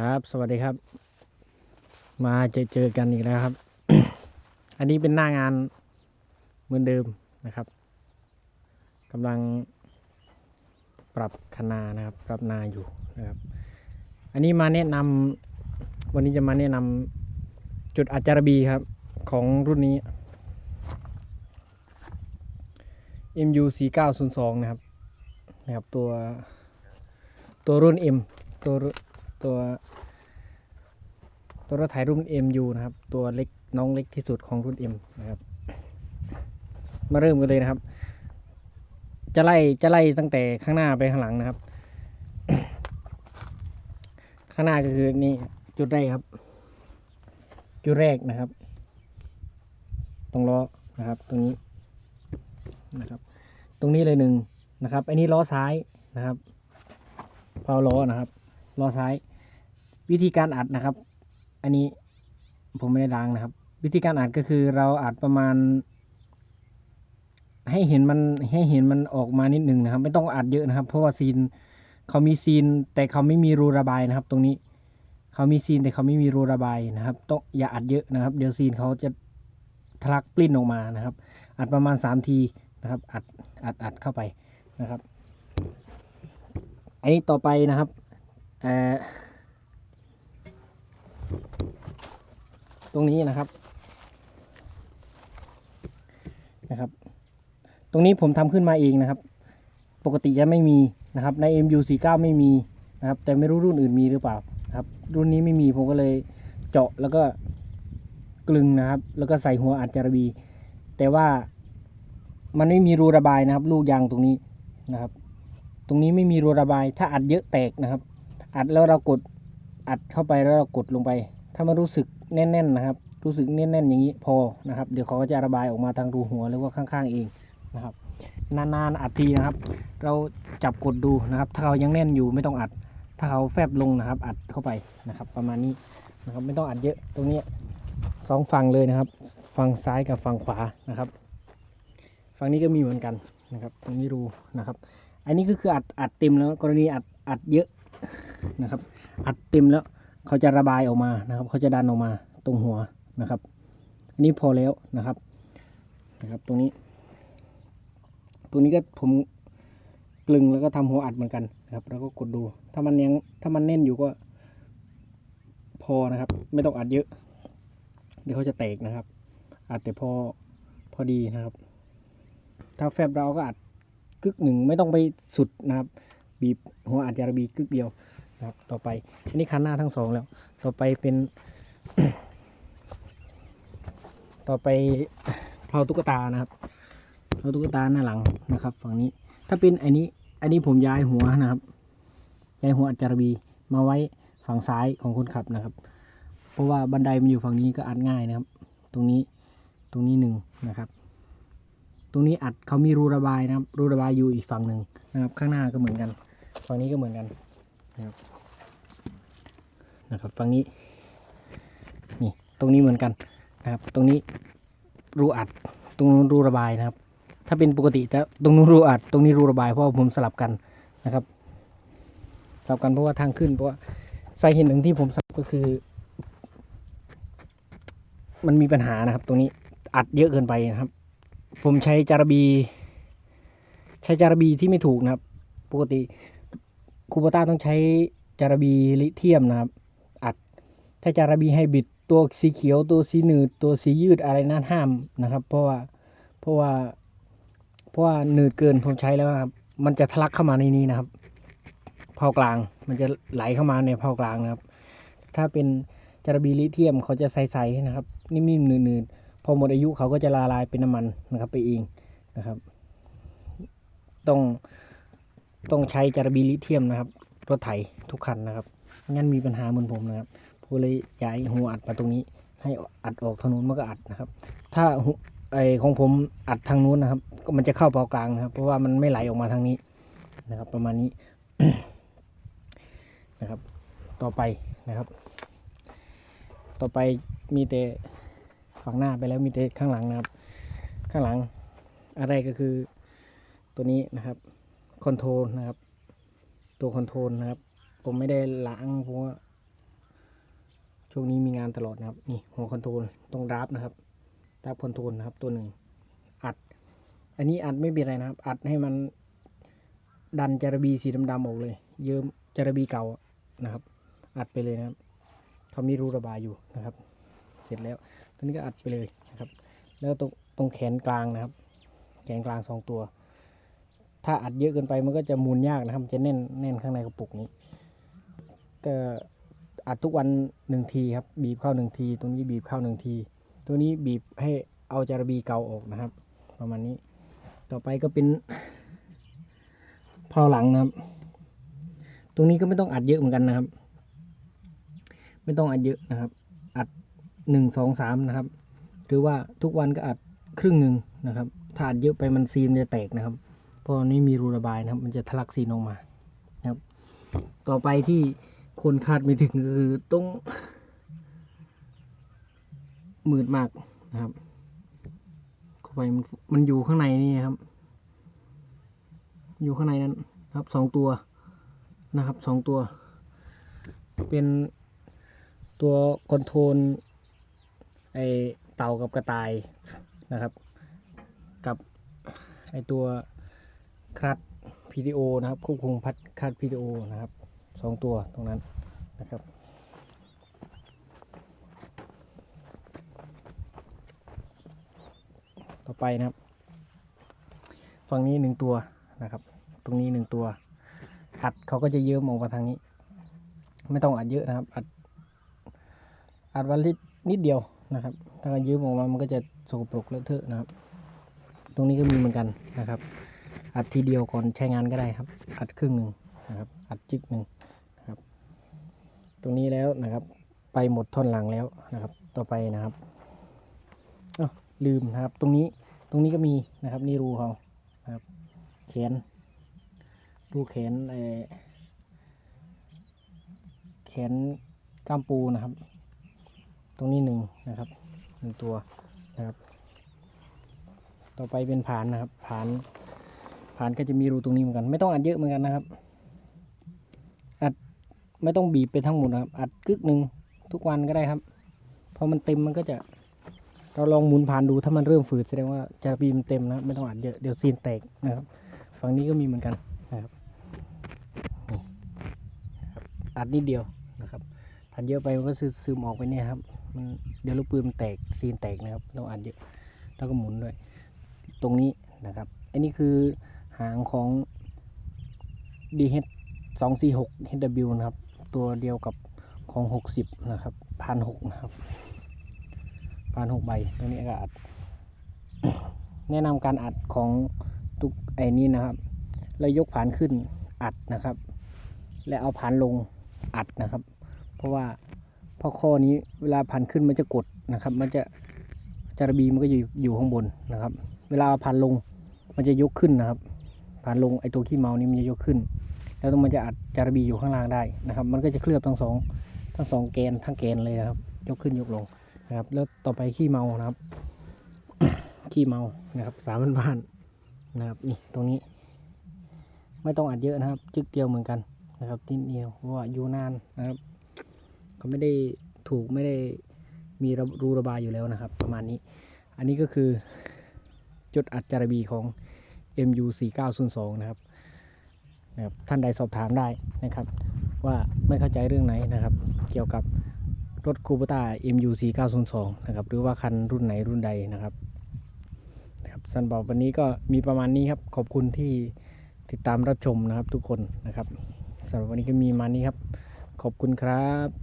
ครับ สวัสดีครับ มาเจอเจอกันอีกแล้วครับ อันนี้เป็นหน้างานเหมือนเดิมนะครับกำลังปรับคณานะครับ ปรับนาอยู่นะครับ อันนี้มาแนะนำวันนี้จะมาแนะนำจุดอัจจารบีครับ ของรุ่นนี้ MU 4 9 0 2นะครับนะครับ ตัวตัวรุ่น M ตัว ตัว ตัวรถไถรุ่น MU นะครับ ตัวเล็กน้องเล็กที่สุดของรุ่น M นะครับ มาเริ่มกันเลยนะครับ จะไล่จะไล่ตั้งแต่ข้างหน้าไปข้างหลังนะครับ ข้างหน้าก็คือนี่จุดแรกครับ จุดแรกนะครับ ตรงล้อนะครับ ตรงนี้นะครับ ตรงนี้เลยหนึ่งนะครับ อันนี้ล้อซ้ายนะครับเผาล้อนะครับ ล้อซ้าย วิธีการอัดนะครับ อันนี้ผมไม่ได้ล้างนะครับ วิธีการอัดก็คือเราอัดประมาณ ให้เห็นมันให้เห็นมันออกมานิดหนึ่งนะครับ ไม่ต้องอัดเยอะนะครับ เพราะว่าซีนเขามีซีน แต่เขาไม่มีรูระบายนะครับ ตรงนี้เขามีซีนแต่เขาไม่มีรูระบายนะครับ ต้องอย่าอัดเยอะนะครับ เดี๋ยวซีนเขาจะทะลักปลิ้นออกมานะครับ อัดประมาณสามทีนะครับ อัดอัดอัดเข้าไปนะครับ อันนี้ต่อไปนะครับเอ่อ ตรงนี้นะครับ นะครับ ตรงนี้ผมทำขึ้นมาเองนะครับ ปกติจะไม่มีนะครับ ใน MU49 ไม่มีนะครับ แต่ไม่รู้รุ่นอื่นมีหรือเปล่าครับ รุ่นนี้ไม่มีผมก็เลยเจาะแล้วก็กลึงนะครับ แล้วก็ใส่หัวอัดจารบี แต่ว่ามันไม่มีรูระบายนะครับ ลูกยางตรงนี้นะครับ ตรงนี้ไม่มีรูระบาย ถ้าอัดเยอะแตกนะครับ อัดแล้วเรากดอัดเข้าไปแล้วเรากดลงไป ถ้ามันรู้สึกแน่นๆนะครับ รู้สึกแน่นๆอย่างนี้พอนะครับ เดี๋ยวเขาก็จะระบายออกมาทางรูหัวหรือว่าข้างๆเองนะครับ นานๆอัดทีนะครับ เราจับกดดูนะครับ ถ้าเขายังแน่นอยู่ไม่ต้องอัด ถ้าเขาแฟบลงนะครับ อัดเข้าไปนะครับ ประมาณนี้นะครับไม่ต้องอัดเยอะตรงนี้สองฝั่งเลยนะครับ ฝั่งซ้ายกับฝั่งขวานะครับ ฝั่งนี้ก็มีเหมือนกันนะครับ ตรงนี้รูนะครับ อันนี้ก็คืออัดอัดเต็มแล้วกรณีอัดอัดเยอะนะครับ อัดเต็มแล้ว เขาจะระบายออกมานะครับ เขาจะดันออกมาตรงหัวนะครับ อันนี้พอแล้วนะครับนะครับ ตรงนี้ ตรงนี้ก็ผมกลึงแล้วก็ทำหัวอัดเหมือนกันนะครับ แล้วก็กดดู ถ้ามันยังถ้ามันแน่นอยู่ก็ พอนะครับ ไม่ต้องอัดเยอะ เดี๋ยวเขาจะแตกนะครับ อัดแต่พอพอดีนะครับ ถ้าแฟบเราก็อัดกึกหนึ่งไม่ต้องไปสุดนะครับ บีบหัวอัดยาระบีกึกเดียว นะครับ ต่อไป อันนี้คันหน้าทั้งสองแล้ว ต่อไปเป็น ต่อไปเพลาตุ๊กตานะครับเพลาตุ๊กตาหน้าหลังนะครับ ฝั่งนี้ ถ้าเป็นอันนี้ อันนี้ผมย้ายหัวนะครับ ย้ายหัวอัจจารบีมาไว้ฝั่งซ้ายของคนขับนะครับ เพราะว่าบันไดมันอยู่ฝั่งนี้ก็อัดง่ายนะครับ ตรงนี้ ตรงนี้หนึ่งนะครับ ตรงนี้อัดเขามีรูระบายนะครับ รูระบายอยู่อีกฝั่งหนึ่งนะครับ ข้างหน้าก็เหมือนกัน ฝั่งนี้ก็เหมือนกัน นะครับนะครับฝั่งนี้นี่ตรงนี้เหมือนกันนะครับ ตรงนี้รูอัดตรงนู้นรูระบายนะครับ ถ้าเป็นปกติจะตรงนู้นรูอัด ตรงนี้รูระบายเพราะว่าผมสลับกันนะครับสลับกันเพราะว่าทางขึ้น เพราะว่าสาเหตุหนึ่งที่ผมสลับก็คือ มันมีปัญหานะครับ ตรงนี้อัดเยอะเกินไปนะครับ ผมใช้จารบี ใช้จารบีที่ไม่ถูกนะครับ ปกติ คูโบต้าต้องใช้จารบีลิเทียมนะครับ อัดถ้าจารบีไฮบริดตัวสีเขียวตัวสีหนืดตัวสียืดอะไรนั่นห้ามนะครับ เพราะว่าเพราะว่าเพราะว่าหนืดเกินผมใช้แล้วนะครับ มันจะทะลักเข้ามาในนี้นะครับเผากลางมันจะไหลเข้ามาในเผากลางนะครับ ถ้าเป็นจารบีลิเทียมเขาจะใสๆนะครับ นิ่มๆหนืดๆพอหมดอายุเขาก็จะละลายเป็นน้ำมันนะครับ ไปเองนะครับ ต้อง ต้องใช้จารบีลิเทียมนะครับ รถไถทุกคันนะครับงั้นมีปัญหาเหมือนผมนะครับผมเลยย้ายหัวอัดมาตรงนี้ ให้อัดออกทางนู้นมันก็อัดนะครับ ถ้าไอของผมอัดทางนู้นนะครับ ก็มันจะเข้าเปากลางนะครับ เพราะว่ามันไม่ไหลออกมาทางนี้นะครับ ประมาณนี้นะครับ ต่อไปนะครับ ต่อไปมีแต่ฝั่งหน้าไปแล้วมีแต่ข้างหลังนะครับ ข้างหลังอะไรก็คือตัวนี้นะครับ คอนโทรลนะครับ ตัวคอนโทรลนะครับ ผมไม่ได้ล้างเพราะว่าช่วงนี้มีงานตลอดนะครับ นี่หัวคอนโทรลตรงรับนะครับรับคอนโทรลนะครับ ตัวหนึ่งอัด อันนี้อัดไม่เป็นไรนะครับ อัดให้มันดันจารบีสีดำๆออกเลย เยิ้มจารบีเก่านะครับ อัดไปเลยนะครับเขามีรูระบายอยู่นะครับ เสร็จแล้วตัวนี้ก็อัดไปเลยนะครับ แล้วตรงตรงแขนกลางนะครับ แขนกลางสองตัว ถ้าอัดเยอะเกินไปมันก็จะหมุนยากนะครับ มันจะแน่นแน่นข้างในกระปุกนี้ ก็อัดทุกวันหนึ่งทีครับ บีบเข้าหนึ่งที ตรงนี้บีบเข้าหนึ่งที ตัวนี้บีบให้เอาจารบีเก่าออกนะครับ ประมาณนี้ ต่อไปก็เป็นพลาหลังนะครับ ตรงนี้ก็ไม่ต้องอัดเยอะเหมือนกันนะครับ ไม่ต้องอัดเยอะนะครับ อัดหนึ่งสองสามนะครับ หรือว่าทุกวันก็อัดครึ่งหนึ่งนะครับ ถ้าอัดเยอะไปมันซีนจะแตกนะครับ ราะอันนี้มีรูระบายนะครับ มันจะทะลักซีนออกมานะครับ ต่อไปที่คนคาดไม่ถึงก็คือตรงมืดมากนะครับเข้าไปมันมันอยู่ข้างในนี่ครับ อยู่ข้างในนั้นครับสองตัวนะครับสองตัว เป็นตัวคอนโทรลไอเต่ากับกระต่ายนะครับ กับไอตัว คลัด PTO นะครับควบคุมพัดคลัด PTO นะครับสองตัวตรงนั้นนะครับต่อไปนะครับ ฝั่งนี้หนึ่งตัวนะครับ ตรงนี้หนึ่งตัว อัดเขาก็จะเยิ้มออกมาทางนี้ ไม่ต้องอัดเยอะนะครับ อัดอัดวันลิตนิดเดียวนะครับ ถ้าเยิ้มออกมามันก็จะสกปรกเลอะเทอะนะครับ ตรงนี้ก็มีเหมือนกันนะครับ อัดทีเดียวก่อนใช้งานก็ได้ครับ อัดครึ่งหนึ่งนะครับ อัดจิกหนึ่งนะครับ ตรงนี้แล้วนะครับ ไปหมดท่อนหลังแล้วนะครับ ต่อไปนะครับอ้าวลืมนะครับ ตรงนี้ตรงนี้ก็มีนะครับนี่รูเขาครับแขนรูแขนเอแขนก้ามปูนะครับ ตรงนี้หนึ่งนะครับหนึ่งตัวนะครับ ต่อไปเป็นผานนะครับผาน ผ่านก็จะมีรูตรงนี้เหมือนกัน ไม่ต้องอัดเยอะเหมือนกันนะครับ อัดไม่ต้องบีบไปทั้งหมดนะครับ อัดกึกหนึ่งทุกวันก็ได้ครับ พอมันเต็มมันก็จะ เราลองหมุนผ่านดูถ้ามันเริ่มฝืดแสดงว่าจะบีมันเต็มนะไม่ต้องอัดเยอะเดี๋ยวซีนแตกนะครับ ฝั่งนี้ก็มีเหมือนกันนะครับอัดนิดเดียวนะครับถ้าเยอะไปมันก็ซึซึมออกไปเนี่ยครับมันเดี๋ยวลูกปืนมันแตกซีนแตกนะครับต้องอัดเยอะแล้วก็หมุนด้วย ตรงนี้นะครับ อันนี้คือ หางของ DH 2 4 6 HW นะครับ ตัวเดียวกับของ 60 นะครับพันหกนะครับพันหกใบตรงนี้ก็อัด แนะนำการอัดของตุกไอ้นี้นะครับ แล้วยกผานขึ้นอัดนะครับ และเอาผานลงอัดนะครับ เพราะว่าพราะข้อนี้เวลาผานขึ้นมันจะกดนะครับ มันจะจารบีมันก็อยู่อยู่ข้างบนนะครับ เวลาเอาผานลงมันจะยกขึ้นนะครับ ผ่านลงไอตัวขี้เมานี้มันจะยกขึ้น แล้วต้องมันจะอัดจารบีอยู่ข้างล่างได้นะครับ มันก็จะเคลือบทั้งสองทั้งสองแกนทั้งแกนเลยนะครับ ยกขึ้นยกลงนะครับ แล้วต่อไปขี้เมานะครับ ขี้เมานะครับสามพันบ้านนะครับนี่ตรงนี้ ไม่ต้องอัดเยอะนะครับ จึกเดียวเหมือนกันนะครับนิดเดียวเพราะว่าอยู่นานนะครับเขาไม่ได้ถูกไม่ได้มีรูระบายอยู่แล้วนะครับ ประมาณนี้ อันนี้ก็คือจุดอัดจารบีของ MU 4 9 0 2นะครับนะครับท่านใดสอบถามได้นะครับ ว่าไม่เข้าใจเรื่องไหนนะครับ เกี่ยวกับรถคูปต้า MU 4 9 0 2นะครับหรือว่าคันรุ่นไหนรุ่นใดนะครับนะครับสันบอกวันนี้ก็มีประมาณนี้ครับ ขอบคุณที่ติดตามรับชมนะครับทุกคนนะครับสำหรับวันนี้ก็มีมานี้ครับ ขอบคุณครับ